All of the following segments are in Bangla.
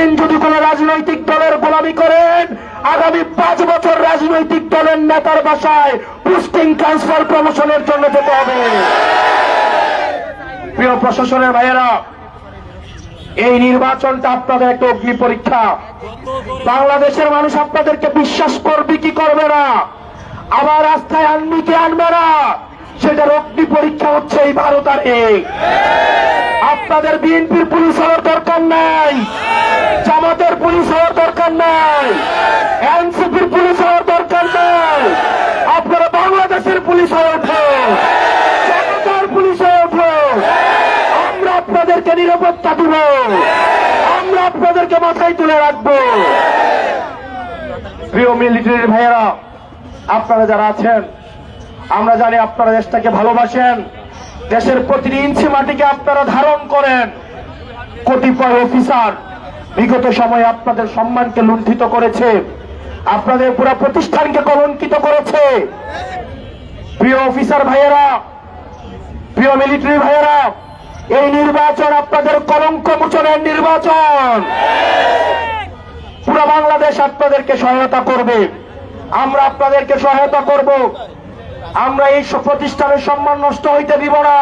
দিন যদি কোন রাজনৈতিক দলের গোলামি করেন, আগামী পাঁচ বছর রাজনৈতিক দলের নেতার বাসায় পোস্টিং ট্রান্সফার প্রমোশনের জন্য যেতে হবে। প্রিয় প্রশাসনের ভাইয়েরা, এই নির্বাচনটা আপনাদের একটা অগ্নি পরীক্ষা। বাংলাদেশের মানুষ আপনাদেরকে বিশ্বাস করবে কি করবে না? আবার রাস্তায় আনবি কি আনবে না? সেটার অগ্নি পরীক্ষা হচ্ছে এই বারো তারিখ আপনাদের বিএনপির পুলিশ হওয়ার দরকার নাই। জামাতের পুলিশ হওয়ার দরকার নাই। এনসিপির পুলিশ হওয়ার দরকার নাই। আপনারা বাংলাদেশের পুলিশ হয়ে ওঠো। জনতার পুলিশ হয়ে ওঠো। আমরা আপনাদেরকে নিরাপত্তা দিব। আমরা আপনাদেরকে মাথায় তুলে রাখব। প্রিয় মিলিটারির ভাইয়েরা, আপনারা যারা আছেন, আমরা জানি আপনারা দেশটাকে ভালোবাসেন। দেশের প্রতিটি ইঞ্চি মাটিকে আপনারা ধারণ করেন। কতিপয় অফিসার বিগত সময়ে আপনাদের সম্মানকে লুণ্ঠিত করেছে, আপনাদের পুরো প্রতিষ্ঠানকে কলঙ্কিত করেছে। প্রিয় অফিসার ভাইয়েরা, প্রিয় মিলিটারি ভাইয়েরা, এই নির্বাচন আপনাদের কলঙ্ক মোচনের নির্বাচন। পুরো বাংলাদেশ আপনাদেরকে সহায়তা করবে। আমরা আপনাদেরকে সহায়তা করব। আমরা এই প্রতিষ্ঠানের সম্মান নষ্ট হইতে দিব না।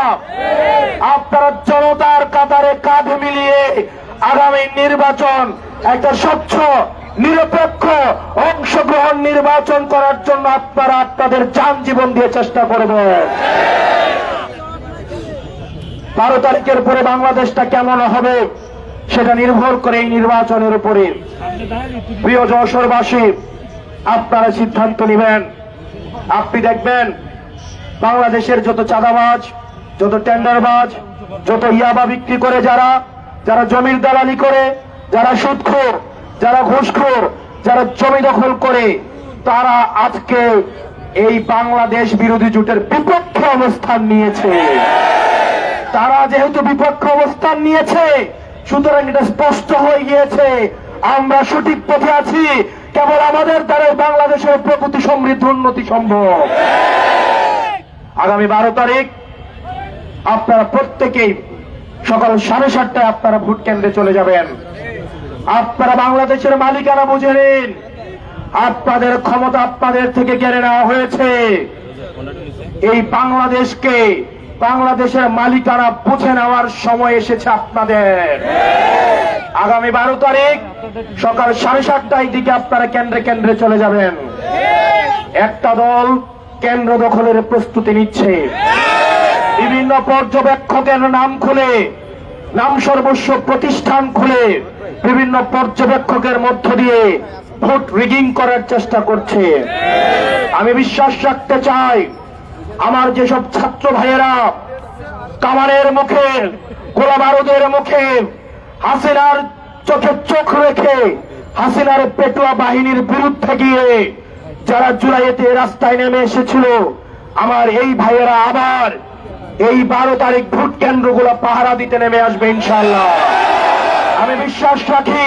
আপনারা জনতার কাতারে কাঁধ মিলিয়ে আগামী নির্বাচন একটা স্বচ্ছ, নিরপেক্ষ অংশগ্রহণ নির্বাচন করার জন্য আপনারা আপনাদের যান জীবন দিয়ে চেষ্টা করবেন। বারো তারিখের পরে বাংলাদেশটা কেমন হবে সেটা নির্ভর করে এই নির্বাচনের উপরে। প্রিয় যশোরবাসী, আপনারা সিদ্ধান্ত নেবেন। আপনি দেখবেন বাংলাদেশের যত চাঁদাবাজ, যত টেন্ডারবাজ, যত ইয়াবা বিক্রি করে যারা যারা জমির দালালি করে, যারা সুদখোর, যারা ঘুষখোর, যারা জমি দখল করে, তারা আজকে এই বাংলাদেশ বিরোধী জোটের বিপক্ষে অবস্থান নিয়েছে। তারা যেহেতু বিপক্ষ অবস্থান নিয়েছে, সুতরাং এটা স্পষ্ট হয়ে গিয়েছে, আমরা সঠিক পথে আছি কেবল আমাদের দ্বারাই বাংলাদেশের প্রগতি সমৃদ্ধ উন্নতি সম্ভব। আগামী বারো তারিখ, আপনারা প্রত্যেকেই সকাল সাড়ে সাতটায় আপনারা ভোট কেন্দ্রে চলে যাবেন। আপনারা বাংলাদেশের মালিকানা বুঝে নিন। আপনাদের ক্ষমতা আপনাদের থেকে কেড়ে নেওয়া হয়েছে। এই বাংলাদেশকে বাংলাদেশের মালিকানা বুঝে নেওয়ার সময় এসেছে আপনাদের। আগামী বারো তারিখ সকাল সাড়ে সাতটায় দিকে আপনারা কেন্দ্রে কেন্দ্রে চলে যাবেন। একটা দল কেন্দ্র দখলের প্রস্তুতি নিচ্ছে। বিভিন্ন পর্যবেক্ষকের নাম খুলে, নাম সর্বস্ব প্রতিষ্ঠান খুলে, বিভিন্ন পর্যবেক্ষকের মধ্য দিয়ে ভোট রিগিং করার চেষ্টা করছে। আমি বিশ্বাস রাখতে চাই আমার যেসব ছাত্র ভাইয়েরা কামানের মুখে গোলা বারুদের মুখে, হাসিনার চোখে চোখ রেখে, হাসিনার পেটুয়া বাহিনীর বিরুদ্ধে গিয়ে যারা জুলাইতে রাস্তায় নেমে এসেছিল, আমার এই ভাইয়েরা আবার এই বারো তারিখ ভোট কেন্দ্রগুলো পাহারা দিতে নেমে আসবে ইনশাল্লাহ আমি বিশ্বাস রাখি,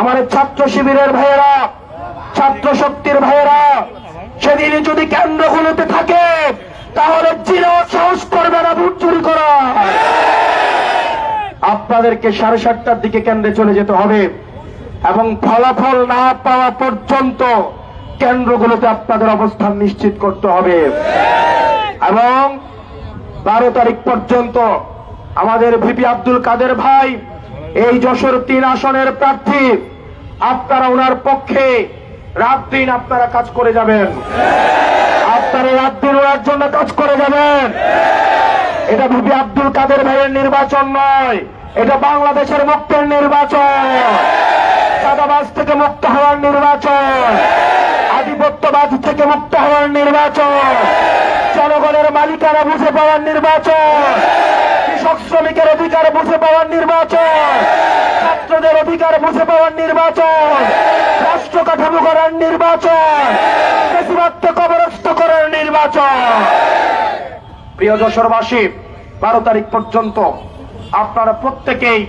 আমার ছাত্র শিবিরের ভাইয়েরা, ছাত্র শক্তির ভাইয়েরা কেন্দ্রগুলোতে থাকে, তাহলে চির সাহস করবে না ভোট চুরি করা। আপনাদেরকে সাড়ে সাতটার দিকে কেন্দ্রে চলে যেতে হবে এবং ফলাফল না পাওয়া পর্যন্ত কেন্দ্রগুলোতে আপনাদের অবস্থান নিশ্চিত করতে হবে। এবং বারো তারিখ পর্যন্ত আমাদের ভিপি আব্দুল কাদের ভাই, এই যশোর তিন আসনের প্রার্থী, আপনারা ওনার পক্ষে রাত দিন আপনারা কাজ করে যাবেন। আপনারা রাত দিন ওনার জন্য কাজ করে যাবেন। এটা ভিপি আব্দুল কাদের ভাইয়ের নির্বাচন নয়, এটা বাংলাদেশের মুক্তের নির্বাচন। চাঁদাবাজ থেকে মুক্ত হওয়ার নির্বাচন, আধিপত্যবাদ থেকে মুক্ত হওয়ার নির্বাচন, জনগণের মালিকানা বুঝে পাওয়ার নির্বাচন, কৃষক শ্রমিকের অধিকার বুঝে পাওয়ার নির্বাচন, ছাত্রদের অধিকার বুঝে পাওয়ার নির্বাচন রাষ্ট্র কাঠামো করার নির্বাচন। বেশিমাত্র কবরস্থ করার নির্বাচন। প্রিয় যশোরবাসী, বারো তারিখ পর্যন্ত আপনারা প্রত্যেকেই